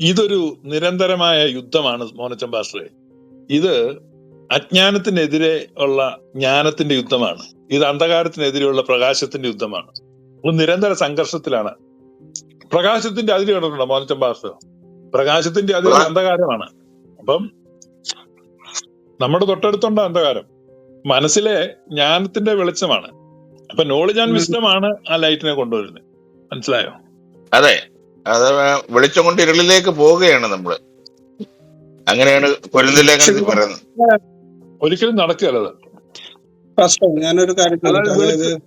ഇതൊരു നിരന്തരമായ യുദ്ധമാണ് മോനച്ചംബാസ്റ്ററെ ഇത് അജ്ഞാനത്തിനെതിരെ ഉള്ള ജ്ഞാനത്തിന്റെ യുദ്ധമാണ്. ഇത് അന്ധകാരത്തിനെതിരെയുള്ള പ്രകാശത്തിന്റെ യുദ്ധമാണ്. ഒരു നിരന്തര സംഘർഷത്തിലാണ്. പ്രകാശത്തിന്റെ അതിര് കണ്ടിട്ടുണ്ടോ മോനച്ചംബാസ്റ്റർ പ്രകാശത്തിന്റെ അതിര് അന്ധകാരമാണ്. അപ്പം നമ്മുടെ തൊട്ടടുത്തുണ്ട് അന്ധകാരം? മനസ്സിലെ ജ്ഞാനത്തിന്റെ വെളിച്ചമാണ്. അപ്പൊ നോളജ് ആൻഡ് വിസ്ഡം ആണ് ആ ലൈറ്റിനെ കൊണ്ടുവരുന്നത്. മനസ്സിലായോ? അതെ. അത് വെളിച്ചം കൊണ്ട് ഇരുളിലേക്ക് പോവുകയാണ് നമ്മൾ അങ്ങനെയാണ് കൊരിന്തിലേഖനത്തിൽ പറയുന്നത്. ഒരിക്കലും നടക്കുകയല്ല അത്. പാസ്റ്റർ ഞാനൊരു കാര്യം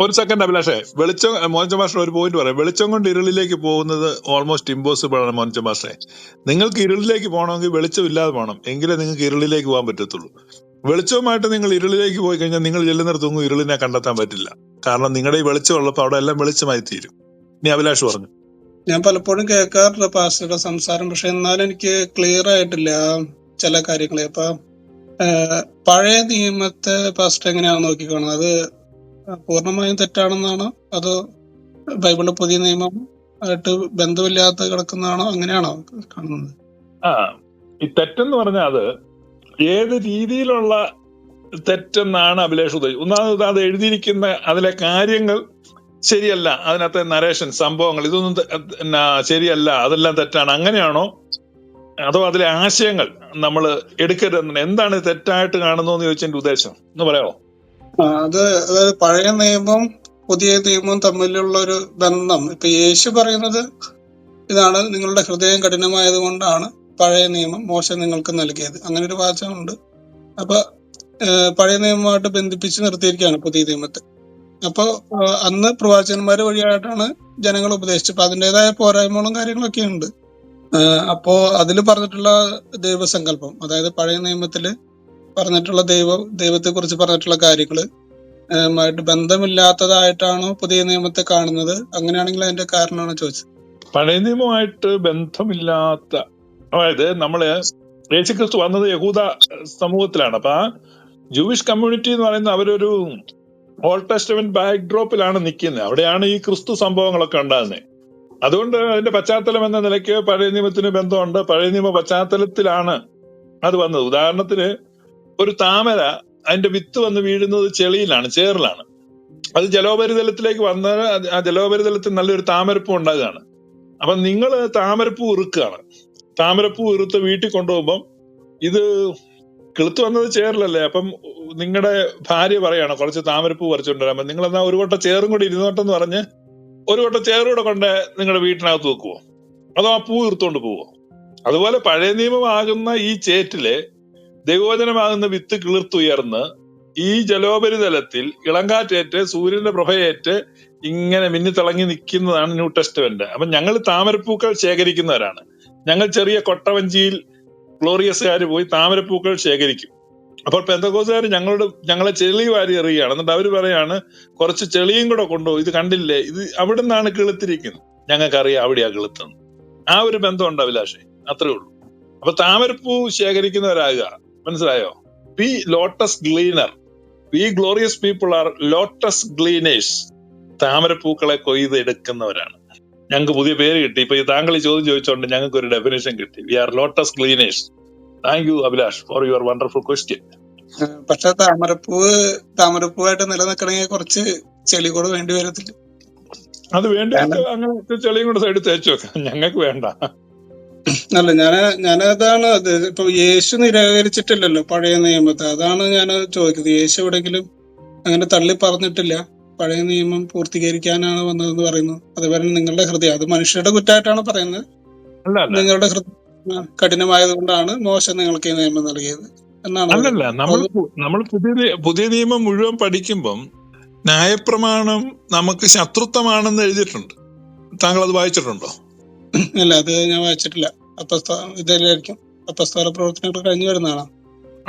ഒരു സെക്കൻഡ് അഭിലാഷേ. വെളിച്ചം മോഹൻജ മാസ്റ്റർ ഒരു പോയിന്റ് പറയാം. വെളിച്ചം കൊണ്ട് ഇരുളിലേക്ക് പോകുന്നത് ഓൾമോസ്റ്റ് ഇമ്പോസിബിൾ ആണ് മോഹൻജ മാസ്റ്ററെ നിങ്ങൾക്ക് ഇരുളിലേക്ക് പോകണമെങ്കിൽ വെളിച്ചം ഇല്ലാതെ പോകണം. എങ്കിലേ നിങ്ങൾക്ക് ഇരുളിലേക്ക് പോകാൻ പറ്റത്തുള്ളൂ. വെളിച്ചവുമായിട്ട് നിങ്ങൾ ഇരുളിലേക്ക് പോയി കഴിഞ്ഞാൽ നിങ്ങൾ ചെല്ലുന്നിടത്തൊന്നും ഇരുളിനെ കണ്ടെത്താൻ പറ്റില്ല. കാരണം നിങ്ങളുടെ ഈ വെളിച്ചം ഉള്ളപ്പോൾ അവിടെ എല്ലാം വെളിച്ചമായി തീരും. ഇനി അഭിലാഷ് പറഞ്ഞു. ഞാൻ പലപ്പോഴും കേൾക്കാറുണ്ട് പാസ്റ്ററുടെ സംസാരം പക്ഷെ എന്നാലും എനിക്ക് ക്ലിയർ ആയിട്ടില്ല ചില കാര്യങ്ങളെ. അപ്പൊ പഴയ നിയമത്തെ പാസ്റ്റർ എങ്ങനെയാണ് നോക്കിക്കാണുന്നത് അത് പൂർണമായും തെറ്റാണെന്നാണോ? അതോ ബൈബിളിലെ പുതിയ നിയമം ആയിട്ട് ബന്ധമില്ലാത്ത കിടക്കുന്നതാണോ? അങ്ങനെയാണോ കാണുന്നത്? ആ ഈ തെറ്റെന്ന് പറഞ്ഞാൽ അത് ഏത് രീതിയിലുള്ള തെറ്റെന്നാണ് അഭിലേഷ് ഉദ്ദേശിച്ചത്? ഒന്നാമത് അത് എഴുതിയിരിക്കുന്ന അതിലെ കാര്യങ്ങൾ ശരിയല്ല. അതിനകത്തെ നരേഷൻ സംഭവങ്ങൾ ഇതൊന്നും എന്നാ ശരിയല്ല അതെല്ലാം തെറ്റാണ്. അങ്ങനെയാണോ? അതോ അതിലെ ആശയങ്ങൾ നമ്മൾ എടുക്കരുത് എന്താണ് തെറ്റായിട്ട് കാണുന്നതെന്ന് ചോദിച്ചതിന്റെ ഉദ്ദേശം? എന്ന് പറയാമോ അത് അതായത് പഴയ നിയമം പുതിയ നിയമം തമ്മിലുള്ള ഒരു ബന്ധം. ഇപ്പൊ യേശു പറയുന്നത് ഇതാണ് നിങ്ങളുടെ ഹൃദയം കഠിനമായത് കൊണ്ടാണ് പഴയ നിയമം മോശം നിങ്ങൾക്ക് നൽകിയത്. അങ്ങനെ ഒരു വാചകമുണ്ട്. അപ്പൊ പഴയ നിയമമായിട്ട് ബന്ധിപ്പിച്ച് നിർത്തിയിരിക്കുകയാണ് പുതിയ നിയമത്തെ. അപ്പൊ അന്ന് പ്രവാചകന്മാര് വഴിയായിട്ടാണ് ജനങ്ങൾ ഉപദേശിച്ചത്. അപ്പൊ അതിന്റെതായ പോരായ്മകളും കാര്യങ്ങളൊക്കെ ഉണ്ട്. അപ്പോ അതിൽ പറഞ്ഞിട്ടുള്ള ദൈവസങ്കല്പം അതായത് പഴയ നിയമത്തിൽ പറഞ്ഞിട്ടുള്ള ദൈവം ദൈവത്തെ കുറിച്ച് പറഞ്ഞിട്ടുള്ള കാര്യങ്ങൾ ഏഹ്, ആയിട്ട് ബന്ധമില്ലാത്തതായിട്ടാണോ പുതിയ നിയമത്തെ കാണുന്നത്? അങ്ങനെയാണെങ്കിൽ അതിന്റെ കാരണമാണ് ചോദിച്ചത്. പഴയ നിയമമായിട്ട് ബന്ധമില്ലാത്ത അതായത് നമ്മൾ യേശുക്രിസ്തു വന്നത് യഹൂദ സമൂഹത്തിലാണ്. അപ്പൊ ആ ജൂയിഷ് കമ്മ്യൂണിറ്റി എന്ന് പറയുന്ന അവരൊരു ഓൾഡ് ടെസ്റ്റമെന്റ് ബാക്ക് ഡ്രോപ്പിലാണ് നിൽക്കുന്നത്. അവിടെയാണ് ഈ ക്രിസ്തു സംഭവങ്ങളൊക്കെ ഉണ്ടാകുന്നത്. അതുകൊണ്ട് അതിന്റെ പശ്ചാത്തലം എന്ന നിലയ്ക്ക് പഴയ നിയമത്തിന് ബന്ധമുണ്ട്. പഴയ നിയമ പശ്ചാത്തലത്തിലാണ് അത് വന്നത്. ഉദാഹരണത്തിന് ഒരു താമര അതിന്റെ വിത്ത് വന്ന് വീഴുന്നത് ചെളിയിലാണ് ചേറിലാണ്. അത് ജലോപരിതലത്തിലേക്ക് വന്ന ആ ജലോപരിതലത്തിൽ നല്ലൊരു താമരപ്പൂ ഉണ്ടാകുകയാണ്. അപ്പൊ നിങ്ങൾ താമരപ്പൂ ഇറുക്കുകയാണ് താമരപ്പൂ ഇറുത്ത് വീട്ടിൽ കൊണ്ടുപോകുമ്പം ഇത് കിളുത്ത് വന്നത് ചേറിലല്ലേ? അപ്പം നിങ്ങളുടെ ഭാര്യ പറയാണ് കുറച്ച് താമരപ്പൂ പറിച്ചുകൊണ്ടുവരാൻ നിങ്ങൾ എന്നാ ഒരു കൊട്ട ചേറും കൂടി ഇരുന്നോട്ടെന്ന് പറഞ്ഞ് ഒരു കൊട്ട ചേറുകൂടെ കൊണ്ട് നിങ്ങളുടെ വീട്ടിനകത്ത് വെക്കുവോ? അതോ ആ പൂ ഇർത്തോണ്ട് പോവോ? അതുപോലെ പഴയ നിയമമാകുന്ന ഈ ചേറ്റിൽ ദൈവവചനമാകുന്ന വിത്ത് കിളിർത്തുയർന്ന് ഈ ജലോപരിതലത്തിൽ ഇളങ്കാറ്റേറ്റ് സൂര്യന്റെ പ്രഭയേറ്റ് ഇങ്ങനെ മിന്നിത്തിളങ്ങി നിൽക്കുന്നതാണ് ന്യൂ ടെസ്റ്റ്മെന്റ്. അപ്പൊ ഞങ്ങൾ താമരപ്പൂക്കൾ ശേഖരിക്കുന്നവരാണ്. ഞങ്ങൾ ചെറിയ കൊട്ടവഞ്ചിയിൽ ഗ്ലോറിയസുകാർ പോയി താമരപ്പൂക്കൾ ശേഖരിക്കും. അപ്പോൾ പെന്തകോസുകാർ ഞങ്ങളുടെ ഞങ്ങളെ ചെളി വാരി എറിയുകയാണ്. എന്നിട്ട് അവർ പറയാണ് കുറച്ച് ചെളിയും കൂടെ കൊണ്ടുപോകും ഇത് കണ്ടില്ലേ? ഇത് അവിടെ നിന്നാണ് കിളുത്തിരിക്കുന്നത്. ഞങ്ങൾക്കറിയാം അവിടെയാ കിളുത്തുന്നത് ആ ഒരു ബന്ധം ഉണ്ട് അഭിലാഷേ. അത്രേ ഉള്ളൂ. അപ്പൊ താമരപ്പൂ ശേഖരിക്കുന്നവരാകുക. മനസ്സിലായോ? Be lotus gleaner we glorious people are lotus gleaners താമരപ്പൂക്കളെ കൊയ്ത് എടുക്കുന്നവരാണ് ഞങ്ങൾക്ക് പുതിയ പേര് കിട്ടി. ഇപ്പൊ ഈ താങ്കൾ ചോദ്യം ചോദിച്ചോണ്ട് ഞങ്ങൾക്ക് ഒരു ഡെഫിനേഷൻ കിട്ടി. We are lotus cleaners thank you Abhilash for your wonderful question പക്ഷെ താമരപ്പൂവ് താമരപ്പൂവായിട്ട് നിലനിൽക്കണമെങ്കിൽ കുറച്ച് ചെളി കൂടെ വേണ്ടി വരത്തില്ല. അത് വേണ്ട. അങ്ങനെ ചെളിയും കൂടെ സൈഡ് തേച്ചു വെക്കാം. ഞങ്ങൾക്ക് വേണ്ട. അല്ല ഞാൻ ഞാനതാണ് അത് ഇപ്പൊ യേശു നിരാകരിച്ചിട്ടില്ലല്ലോ പഴയ നിയമത്തെ. അതാണ് ഞാൻ ചോദിക്കുന്നത്. യേശു എവിടെങ്കിലും അങ്ങനെ തള്ളി പറഞ്ഞിട്ടില്ല. പഴയ നിയമം പൂർത്തീകരിക്കാനാണ് വന്നതെന്ന് പറയുന്നു. അതുപോലെ നിങ്ങളുടെ ഹൃദയം അത് മനുഷ്യരുടെ കുറ്റമായിട്ടാണ് പറയുന്നത്. നിങ്ങളുടെ ഹൃദയം കഠിനമായതുകൊണ്ടാണ് മോശം നിങ്ങൾക്ക് ഈ നിയമം നൽകിയത് എന്നാണ് അല്ലല്ല നമ്മൾ നമ്മൾ പുതിയ പുതിയ നിയമം മുഴുവൻ പഠിക്കുമ്പം ന്യായപ്രമാണം നമുക്ക് ശത്രുത്വമാണെന്ന് എഴുതിയിട്ടുണ്ട്. താങ്കൾ അത് വായിച്ചിട്ടുണ്ടോ? അല്ല അത് ഞാൻ വായിച്ചിട്ടില്ല. അപ്പസ്ത ഇതിലായിരിക്കും. അപ്പസ്തോല പ്രവർത്തനങ്ങൾ കഴിഞ്ഞു വരുന്നതാണ്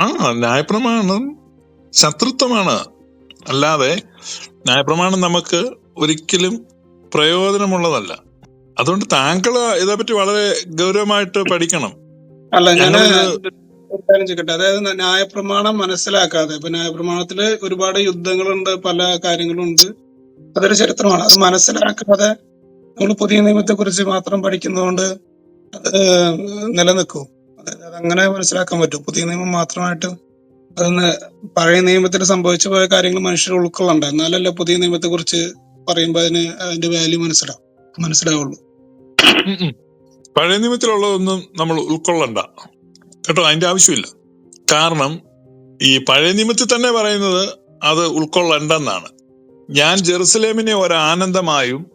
ആ ന്യായപ്രമാണം ശത്രുത്വമാണ്. അല്ലാതെ ന്യായപ്രമാണം നമുക്ക് ഒരിക്കലും പ്രയോജനമുള്ളതല്ല. അതുകൊണ്ട് താങ്കൾ ഇതേപ്പറ്റി വളരെ ഗൗരവമായിട്ട് പഠിക്കണം. അല്ല ഞാൻ ചെയ്യട്ടെ കാര്യം ചോദിക്കട്ടെ? അതായത് ന്യായപ്രമാണം മനസ്സിലാക്കാതെ ഇപ്പൊ ന്യായപ്രമാണത്തിൽ ഒരുപാട് യുദ്ധങ്ങളുണ്ട് പല കാര്യങ്ങളുണ്ട്. അതൊരു ചരിത്രമാണ്. അത് മനസ്സിലാക്കാതെ നമ്മൾ പുതിയ നിയമത്തെ കുറിച്ച് മാത്രം പഠിക്കുന്നതുകൊണ്ട് അത് നിലനിൽക്കും. അതായത് അതങ്ങനെ മനസ്സിലാക്കാൻ പറ്റും. പുതിയ നിയമം മാത്രമായിട്ട് അതൊന്ന് പഴയ നിയമത്തിൽ സംഭവിച്ചു പോയ കാര്യങ്ങൾ മനുഷ്യർ ഉൾക്കൊള്ളണ്ട. എന്നാലല്ലേ പുതിയ നിയമത്തെ കുറിച്ച് പറയുമ്പോ അതിന് അതിന്റെ വാല്യൂ മനസ്സിലാവും. മനസ്സിലാവുള്ളൂ. പഴയ നിയമത്തിലുള്ളതൊന്നും നമ്മൾ ഉൾക്കൊള്ളണ്ട. കേട്ടോ അതിന്റെ ആവശ്യമില്ല. കാരണം ഈ പഴയ നിയമത്തിൽ തന്നെ പറയുന്നത് അത് ഉൾക്കൊള്ളണ്ടെന്നാണ്. ഞാൻ ജെറുസലേമിനെ ഒരു ആനന്ദമായും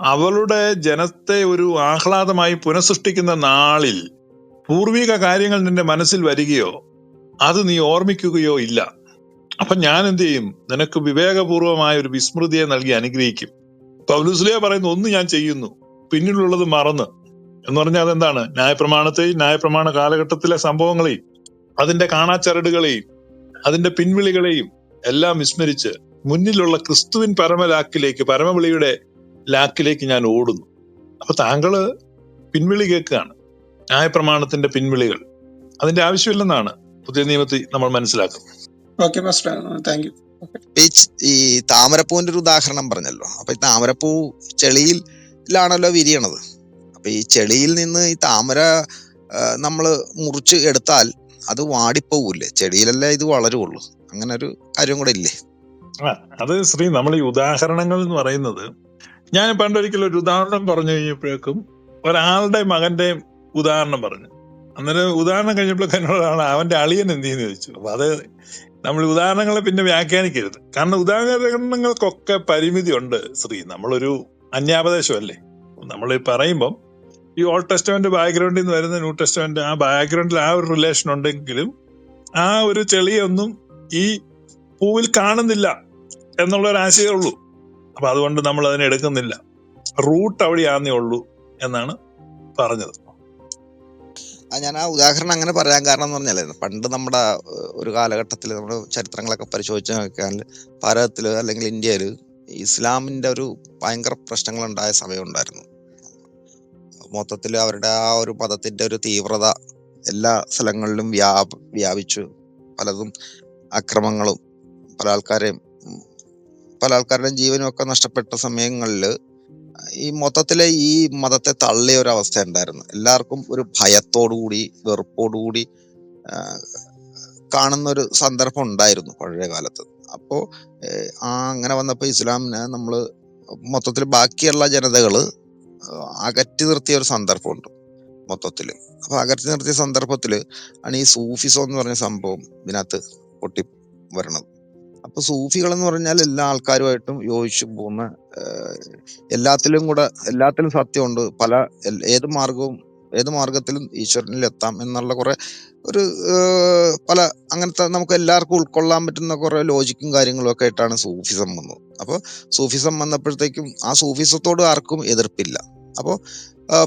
അവളുടെ ജനത്തെ ഒരു ആഹ്ലാദമായി പുനഃസൃഷ്ടിക്കുന്ന നാളിൽ പൂർവിക കാര്യങ്ങൾ നിന്റെ മനസ്സിൽ വരികയോ അത് നീ ഓർമ്മിക്കുകയോ ഇല്ല. അപ്പൊ ഞാൻ എന്ത് ചെയ്യും? നിനക്ക് വിവേകപൂർവമായ ഒരു വിസ്മൃതിയെ നൽകി അനുഗ്രഹിക്കും. പൗലുസ്ലിയ പറയുന്ന ഒന്ന് ഞാൻ ചെയ്യുന്നു പിന്നിലുള്ളത് മറന്ന്. എന്ന് പറഞ്ഞാൽ അതെന്താണ്? ന്യായപ്രമാണത്തെയും ന്യായപ്രമാണ കാലഘട്ടത്തിലെ സംഭവങ്ങളെയും അതിന്റെ കാണാച്ചരടുകളെയും അതിന്റെ പിൻവിളികളെയും എല്ലാം വിസ്മരിച്ച് മുന്നിലുള്ള ക്രിസ്തുവിൻ പരമലാക്കിലേക്ക് പരമവിളിയുടെ ലാക്കിലേക്ക് ഞാൻ ഓടുന്നു. അപ്പൊ താങ്കൾ പിൻവിളി കേൾക്കുകയാണ്. ന്യായപ്രമാണത്തിന്റെ പിൻവിളികൾ. അതിന്റെ ആവശ്യമില്ലെന്നാണ്. പുതിയ നിയമത്തിൽ നമ്മൾ മനസ്സിലാക്കുന്നു. ഓക്കെ മാസ്റ്റർ താങ്ക് യു ഈ താമരപ്പൂവിന്റെ ഒരു ഉദാഹരണം പറഞ്ഞല്ലോ. അപ്പൊ ഈ താമരപ്പൂ ചെളിയിലാണല്ലോ വിരിയണത്. അപ്പൊ ഈ ചെളിയിൽ നിന്ന് ഈ താമര നമ്മൾ നമ്മൾ മുറിച്ച് എടുത്താൽ അത് വാടിപ്പോവില്ലേ? ചെടിയിലല്ലേ ഇത് വളരുള്ളൂ. അങ്ങനെ ഒരു കാര്യം കൂടെ ഇല്ലേ? ആ അത് ശ്രീ നമ്മൾ ഈ ഉദാഹരണങ്ങൾ എന്ന് പറയുന്നത് ഞാൻ പണ്ടൊരിക്കലും ഒരു ഉദാഹരണം പറഞ്ഞു കഴിഞ്ഞപ്പോഴേക്കും ഒരാളുടെ മകന്റെ ഉദാഹരണം പറഞ്ഞു. അന്നേരം ഉദാഹരണം കഴിഞ്ഞപ്പോൾ എന്നോടാണ് അവന്റെ അളിയൻ എന്ത് ചെയ്യുന്നു ചോദിച്ചു. അപ്പൊ അത് നമ്മൾ ഉദാഹരണങ്ങളെ പിന്നെ വ്യാഖ്യാനിക്കരുത്. കാരണം ഉദാഹരണങ്ങൾക്കൊക്കെ പരിമിതി ഉണ്ട് ശ്രീ. നമ്മളൊരു അന്യാപദേശമല്ലേ? നമ്മൾ പറയുമ്പം ഈ ഓൾഡ് ടെസ്റ്റമെന്റ് ബാക്ക്ഗ്രൗണ്ടിൽ നിന്ന് വരുന്ന ന്യൂ ടെസ്റ്റമെന്റ് ആ ബാക്ക്ഗ്രൗണ്ടിൽ ആ ഒരു റിലേഷൻ ഉണ്ടെങ്കിലും ആ ഒരു ചെളിയൊന്നും ഈ പൂവിൽ കാണുന്നില്ല എന്നുള്ള ഒരു ആശയമേ ഉള്ളൂ. അപ്പൊ അതുകൊണ്ട് നമ്മൾ അതിനെ എടുക്കുന്നില്ല. റൂട്ട് അവിടെയാന്നേ ഉള്ളൂ എന്നാണ് പറഞ്ഞത്. ഞാൻ ആ ഉദാഹരണം അങ്ങനെ പറയാൻ കാരണം എന്ന് പറഞ്ഞാൽ പണ്ട് നമ്മുടെ ഒരു കാലഘട്ടത്തിൽ നമ്മുടെ ചരിത്രങ്ങളൊക്കെ പരിശോധിച്ച് നോക്കിയാൽ ഭാരതത്തിൽ അല്ലെങ്കിൽ ഇന്ത്യയിൽ ഇസ്ലാമിന്റെ ഒരു ഭയങ്കര പ്രശ്നങ്ങൾ ഉണ്ടായ സമയം ഉണ്ടായിരുന്നു. മൊത്തത്തിൽ അവരുടെ ആ ഒരു മതത്തിന്റെ ഒരു തീവ്രത എല്ലാ സ്ഥലങ്ങളിലും വ്യാ വ്യാപിച്ചു. പലതും അക്രമങ്ങളും പല ആൾക്കാരെയും പല ആൾക്കാരുടെയും ജീവനും ഒക്കെ നഷ്ടപ്പെട്ട സമയങ്ങളിൽ ഈ മൊത്തത്തിലെ ഈ മതത്തെ തള്ളിയ ഒരു അവസ്ഥ ഉണ്ടായിരുന്നു എല്ലാവർക്കും ഒരു ഭയത്തോടുകൂടി വെറുപ്പോടുകൂടി കൂടി കാണുന്ന ഒരു സന്ദർഭം ഉണ്ടായിരുന്നു പഴയ കാലത്ത് അപ്പോൾ ആ അങ്ങനെ വന്നപ്പോ ഇസ്ലാമിനെ നമ്മൾ മൊത്തത്തിൽ ബാക്കിയുള്ള ജനതകൾ അകറ്റി നിർത്തിയ ഒരു സന്ദർഭമുണ്ട് മൊത്തത്തിൽ അപ്പോൾ അകറ്റി നിർത്തിയ സന്ദർഭത്തിൽ ആണ് ഈ സൂഫിസം എന്ന് പറഞ്ഞ സംഭവം ഇതിനകത്ത് പൊട്ടി വരണത്. അപ്പൊ സൂഫികൾ എന്ന് പറഞ്ഞാൽ എല്ലാ ആൾക്കാരുമായിട്ടും യോജിച്ചു പോകുന്ന എല്ലാത്തിലും കൂടെ എല്ലാത്തിലും സത്യമുണ്ട്. പല ഏത് മാർഗവും ഏത് മാർഗത്തിലും ഈശ്വരനിൽ എത്താം എന്നുള്ള കുറെ ഒരു പല അങ്ങനത്തെ നമുക്ക് എല്ലാവർക്കും ഉൾക്കൊള്ളാൻ പറ്റുന്ന കുറെ ലോജിക്കും കാര്യങ്ങളും ഒക്കെ ആയിട്ടാണ് സൂഫിസം വന്നത്. അപ്പോൾ സൂഫിസം വന്നപ്പോഴത്തേക്കും ആ സൂഫിസത്തോട് ആർക്കും എതിർപ്പില്ല. അപ്പോൾ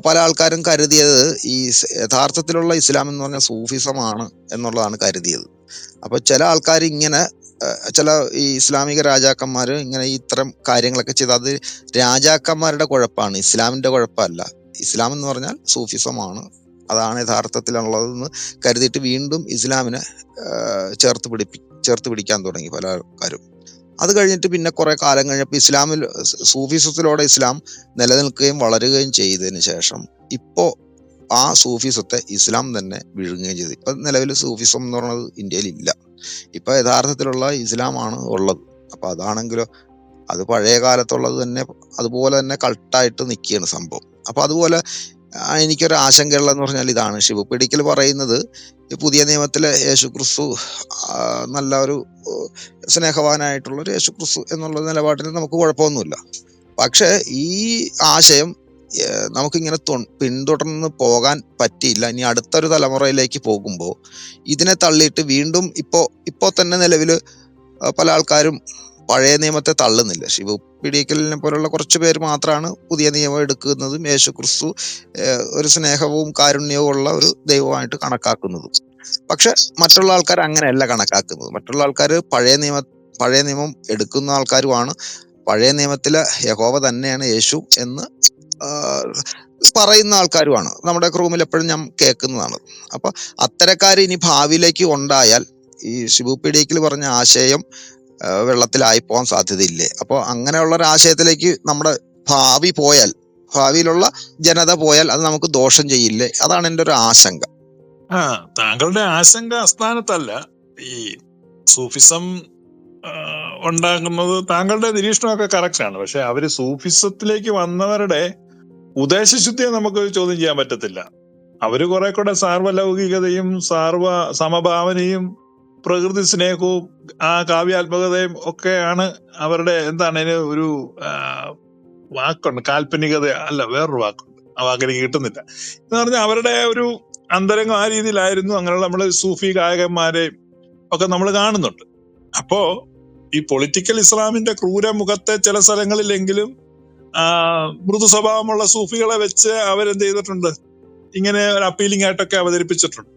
പല ആൾക്കാരും കരുതിയത് ഈ യഥാർത്ഥത്തിലുള്ള ഇസ്ലാം എന്ന് പറഞ്ഞ സൂഫിസമാണ് എന്നുള്ളതാണ് കരുതിയത്. അപ്പൊ ചില ആൾക്കാർ ഇങ്ങനെ ചില ഈ ഇസ്ലാമിക രാജാക്കന്മാർ ഇങ്ങനെ ഇത്തരം കാര്യങ്ങളൊക്കെ ചെയ്ത് അത് രാജാക്കന്മാരുടെ കുഴപ്പമാണ് ഇസ്ലാമിന്റെ കുഴപ്പമല്ല. ഇസ്ലാം എന്ന് പറഞ്ഞാൽ സൂഫിസമാണ്. അതാണ് യഥാർത്ഥത്തിലുള്ളതെന്ന് കരുതിയിട്ട് വീണ്ടും ഇസ്ലാമിനെ ചേർത്ത് പിടിപ്പി ചേർത്ത് പിടിക്കാൻ തുടങ്ങി പല ആൾക്കാരും. അത് കഴിഞ്ഞിട്ട് പിന്നെ കുറേ കാലം കഴിഞ്ഞപ്പോൾ ഇസ്ലാമിൽ സൂഫിസത്തിലൂടെ ഇസ്ലാം നിലനിൽക്കുകയും വളരുകയും ചെയ്തതിന് ശേഷം ഇപ്പോ ആ സൂഫിസത്തെ ഇസ്ലാം തന്നെ വിഴുങ്ങുകയും ചെയ്തു. ഇപ്പം നിലവിൽ സൂഫിസം എന്ന് പറയുന്നത് ഇന്ത്യയിൽ ഇല്ല ഇപ്പം യഥാർത്ഥത്തിലുള്ള ഇസ്ലാമാണ് ഉള്ളത്. അപ്പം അതാണെങ്കിലോ അത് പഴയ കാലത്തുള്ളത് തന്നെ അതുപോലെ തന്നെ കൾട്ടായിട്ട് നിൽക്കുകയാണ് സംഭവം. അപ്പം അതുപോലെ എനിക്കൊരു ആശങ്കയുള്ളതെന്ന് പറഞ്ഞാൽ ഇതാണ്. ശിവ പിടിക്കൽ പറയുന്നത് ഈ പുതിയ നിയമത്തിലെ യേശു ക്രിസ്തു നല്ല ഒരു സ്നേഹവാനായിട്ടുള്ളൊരു യേശു ക്രിസ്തു എന്നുള്ള നിലപാടിൽ നമുക്ക് കുഴപ്പമൊന്നുമില്ല. പക്ഷേ ഈ ആശയം നമുക്കിങ്ങനെ പിന്തുടർന്ന് പോകാൻ പറ്റിയില്ല. ഇനി അടുത്തൊരു തലമുറയിലേക്ക് പോകുമ്പോൾ ഇതിനെ തള്ളിയിട്ട് വീണ്ടും ഇപ്പോൾ ഇപ്പോൾ തന്നെ നിലവിൽ പല ആൾക്കാരും പഴയ നിയമത്തെ തള്ളുന്നില്ല. ശിവ പിടിക്കലിനെ പോലുള്ള കുറച്ച് പേര് മാത്രമാണ് പുതിയ നിയമം എടുക്കുന്നതും. യേശു ക്രിസ്തു ഒരു സ്നേഹവും കാരുണ്യവും ഉള്ള ഒരു ദൈവമായിട്ട് കണക്കാക്കുന്നതും. പക്ഷെ മറ്റുള്ള ആൾക്കാർ അങ്ങനെയല്ല കണക്കാക്കുന്നത്. മറ്റുള്ള ആൾക്കാർ പഴയ നിയമ പഴയ നിയമം എടുക്കുന്ന ആൾക്കാരുമാണ്. പഴയ നിയമത്തിലെ യഹോവ തന്നെയാണ് യേശു എന്ന് പറയുന്ന ആൾക്കാരുമാണ്. നമ്മുടെ റൂമിൽ എപ്പോഴും ഞാൻ കേൾക്കുന്നതാണ്. അപ്പൊ അത്തരക്കാർ ഇനി ഭാവിയിലേക്ക് ഉണ്ടായാൽ ഈ ഷിബു പിടിക്കിൽ പറഞ്ഞ ആശയം വെള്ളത്തിലായി പോകാൻ സാധ്യതയില്ലേ? അപ്പോൾ അങ്ങനെയുള്ള ഒരു ആശയത്തിലേക്ക് നമ്മുടെ ഭാവി പോയാൽ ഭാവിയിലുള്ള ജനത പോയാൽ അത് നമുക്ക് ദോഷം ചെയ്യില്ലേ? അതാണ് എന്റെ ഒരു ആശങ്ക. ആ താങ്കളുടെ ആശങ്ക അസ്ഥാനത്തല്ല ഈ സൂഫിസം ഉണ്ടാകുന്നത് താങ്കളുടെ നിരീക്ഷണമൊക്കെ ആണ്. പക്ഷെ അവർ സൂഫിസത്തിലേക്ക് വന്നവരുടെ ഉദ്ദേശശുദ്ധിയെ നമുക്ക് ചോദ്യം ചെയ്യാൻ പറ്റത്തില്ല. അവർ കുറെ കൂടെ സാർവലൗകികതയും സാർവ സമഭാവനയും പ്രകൃതി സ്നേഹവും ആ കാവ്യാത്മകതയും ഒക്കെയാണ് അവരുടെ എന്താണ് അതിന് ഒരു വാക്കുണ്ട്. കാൽപ്പനികത അല്ല വേറൊരു വാക്കുണ്ട്. ആ വാക്കെനിക്ക് കിട്ടുന്നില്ല. എന്ന് പറഞ്ഞാൽ അവരുടെ ഒരു അന്തരംഗം ആ രീതിയിലായിരുന്നു. അങ്ങനെയുള്ള നമ്മൾ സൂഫി ഗായകന്മാരെ ഒക്കെ നമ്മൾ കാണുന്നുണ്ട്. അപ്പോ ഈ പൊളിറ്റിക്കൽ ഇസ്ലാമിന്റെ ക്രൂര മുഖത്തെ ചില സ്ഥലങ്ങളിലെങ്കിലും മൃദു സ്വഭാവമുള്ള സൂഫികളെ വെച്ച് അവരെന്ത് ചെയ്തിട്ടുണ്ട്? ഇങ്ങനെ ഒരു അപ്പീലിംഗ് ആയിട്ടൊക്കെ അവതരിപ്പിച്ചിട്ടുണ്ട്.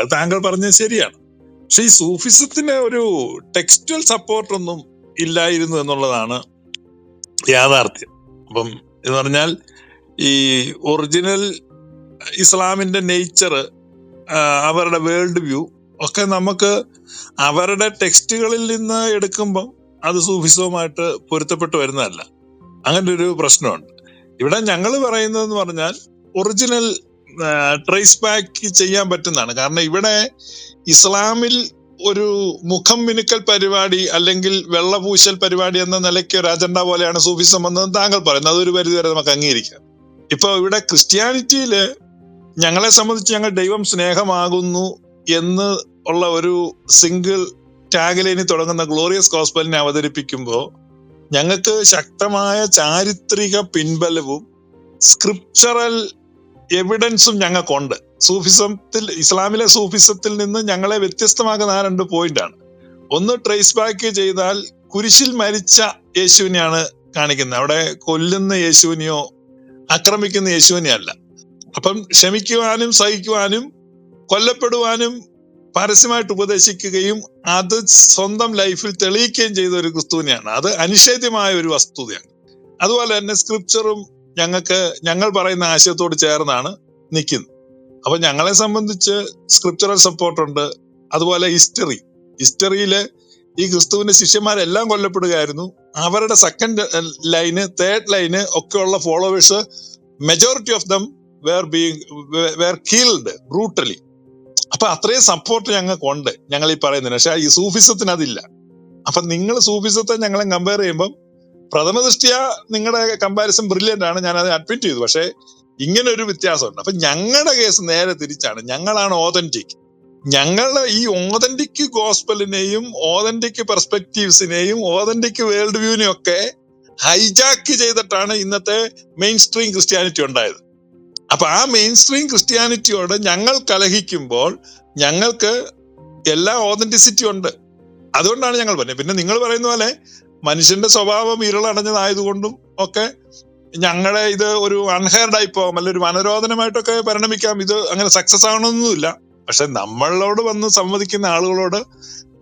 അത് താങ്കൾ പറഞ്ഞത് ശരിയാണ്. പക്ഷെ ഈ സൂഫിസത്തിന് ഒരു ടെക്സ്റ്റൽ സപ്പോർട്ടൊന്നും ഇല്ലായിരുന്നു എന്നുള്ളതാണ് യാഥാർത്ഥ്യം. അപ്പം എന്ന് പറഞ്ഞാൽ ഈ ഒറിജിനൽ ഇസ്ലാമിന്റെ നേച്ചർ അവരുടെ വേൾഡ് വ്യൂ ഒക്കെ നമുക്ക് അവരുടെ ടെക്സ്റ്റുകളിൽ നിന്ന് എടുക്കുമ്പം അത് സൂഫിസവുമായിട്ട് പൊരുത്തപ്പെട്ട് വരുന്നതല്ല. അങ്ങനെ ഒരു പ്രശ്നമുണ്ട്. ഇവിടെ ഞങ്ങൾ പറയുന്നതെന്ന് പറഞ്ഞാൽ ഒറിജിനൽ ട്രേസ് ബാക്ക് ചെയ്യാൻ പറ്റുന്നതാണ്. കാരണം ഇവിടെ ഇസ്ലാമിൽ ഒരു മുഖം മിനുക്കൽ പരിപാടി അല്ലെങ്കിൽ വെള്ളപൂശൽ പരിപാടി എന്ന നിലയ്ക്ക് ഒരു അജണ്ട പോലെയാണ് സൂഫിസം വന്നതെന്ന് താങ്കൾ പറയുന്നത്. അതൊരു പരിധിവരെ നമുക്ക് അംഗീകരിക്കാം. ഇപ്പൊ ഇവിടെ ക്രിസ്ത്യാനിറ്റിയിൽ ഞങ്ങളെ സംബന്ധിച്ച് ഞങ്ങൾ ദൈവം സ്നേഹമാകുന്നു എന്ന് ഉള്ള ഒരു സിംഗിൾ ടാഗിലേനി തുടങ്ങുന്ന ഗ്ലോറിയസ് ഗോസ്പലിനെ അവതരിപ്പിക്കുമ്പോൾ ഞങ്ങൾക്ക് ശക്തമായ ചാരിത്രിക പിൻബലവും സ്ക്രിപ്ചറൽ എവിഡൻസും ഞങ്ങൾക്കുണ്ട്. സൂഫിസത്തിൽ ഇസ്ലാമിലെ സൂഫിസത്തിൽ നിന്ന് ഞങ്ങളെ വ്യത്യസ്തമാക്കുന്ന ആ രണ്ട് പോയിന്റാണ് ഒന്ന് ട്രേസ് ബാക്ക് ചെയ്താൽ കുരിശിൽ മരിച്ച യേശുവിനെയാണ് കാണിക്കുന്നത്. അവിടെ കൊല്ലുന്ന യേശുവിനെയോ ആക്രമിക്കുന്ന യേശുവിനെ അല്ല. അപ്പം ക്ഷമിക്കുവാനും സഹിക്കുവാനും കൊല്ലപ്പെടുവാനും പരസ്യമായിട്ട് ഉപദേശിക്കുകയും അത് സ്വന്തം ലൈഫിൽ തെളിയിക്കുകയും ചെയ്ത ഒരു ക്രിസ്തുവിനെയാണ്. അത് അനിഷേധ്യമായ ഒരു വസ്തുതയാണ്. അതുപോലെ തന്നെ സ്ക്രിപ്ചറും ഞങ്ങൾക്ക് ഞങ്ങൾ പറയുന്ന ആശയത്തോട് ചേർന്നാണ് നിൽക്കുന്നത്. അപ്പൊ ഞങ്ങളെ സംബന്ധിച്ച് സ്ക്രിപ്ചറൽ സപ്പോർട്ടുണ്ട്. അതുപോലെ ഹിസ്റ്ററി. ഹിസ്റ്ററിയിൽ ഈ ക്രിസ്തുവിന്റെ ശിഷ്യന്മാരെല്ലാം കൊല്ലപ്പെടുകയായിരുന്നു. അവരുടെ സെക്കൻഡ് ലൈന് തേർഡ് ലൈന് ഒക്കെയുള്ള followers majority of them were being were killed brutally അപ്പൊ അത്രയും സപ്പോർട്ട് ഞങ്ങൾക്ക് ഉണ്ട് ഞങ്ങൾ ഈ പറയുന്നതിന്. പക്ഷെ ഈ സൂഫിസത്തിന് അതില്ല. അപ്പൊ നിങ്ങൾ സൂഫിസത്തെ ഞങ്ങളെ കമ്പയർ ചെയ്യുമ്പോൾ പ്രഥമ ദൃഷ്ടിയ നിങ്ങളുടെ കമ്പാരിസൺ ബ്രില്യന്റ് ആണ്. ഞാൻ അത് അഡ്മിറ്റ് ചെയ്തു. പക്ഷേ ഇങ്ങനെ ഒരു വ്യത്യാസമുണ്ട്. അപ്പൊ ഞങ്ങളുടെ കേസ് നേരെ തിരിച്ചാണ്. ഞങ്ങളാണ് ഓതന്റിക് ഞങ്ങളുടെ ഈ ഓതന്റിക് ഗോസ്പലിനെയും ഓതന്റിക് പെർസ്പെക്റ്റീവ്സിനെയും ഓതന്റിക് വേൾഡ് വ്യൂവിനെയും ഒക്കെ ഹൈജാക്ക് ചെയ്തിട്ടാണ് ഇന്നത്തെ മെയിൻ സ്ട്രീം ക്രിസ്ത്യാനിറ്റി ഉണ്ടായത്. അപ്പൊ ആ മെയിൻ സ്ട്രീം ക്രിസ്ത്യാനിറ്റിയോട് ഞങ്ങൾ കലഹിക്കുമ്പോൾ ഞങ്ങൾക്ക് എല്ലാ ഓതന്റിസിറ്റി ഉണ്ട്. അതുകൊണ്ടാണ് ഞങ്ങൾ പറഞ്ഞത്. പിന്നെ നിങ്ങൾ പറയുന്ന പോലെ മനുഷ്യന്റെ സ്വഭാവം ഇരുളടഞ്ഞതായതുകൊണ്ടും ഒക്കെ ഞങ്ങളെ ഇത് ഒരു അൺഹെയർഡ് ആയി പോകാം. അല്ലെ ഒരു മനരോധനമായിട്ടൊക്കെ പരിണമിക്കാം. ഇത് അങ്ങനെ സക്സസ് ആവണമെന്നൊന്നുമില്ല പക്ഷെ നമ്മളോട് വന്ന് സംവദിക്കുന്ന ആളുകളോട്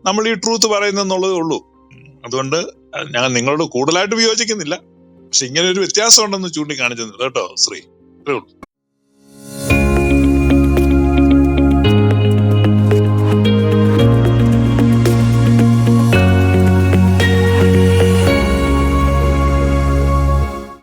നമ്മൾ ഈ ട്രൂത്ത് പറയുന്നെന്നുള്ളതേ ഉള്ളൂ. അതുകൊണ്ട് ഞാൻ നിങ്ങളോട് കൂടുതലായിട്ട് വിയോജിക്കുന്നില്ല. പക്ഷെ ഇങ്ങനെ ഒരു വ്യത്യാസം ഉണ്ടെന്ന് ചൂണ്ടിക്കാണിച്ചു കേട്ടോ ശ്രീ. ഉള്ളൂ.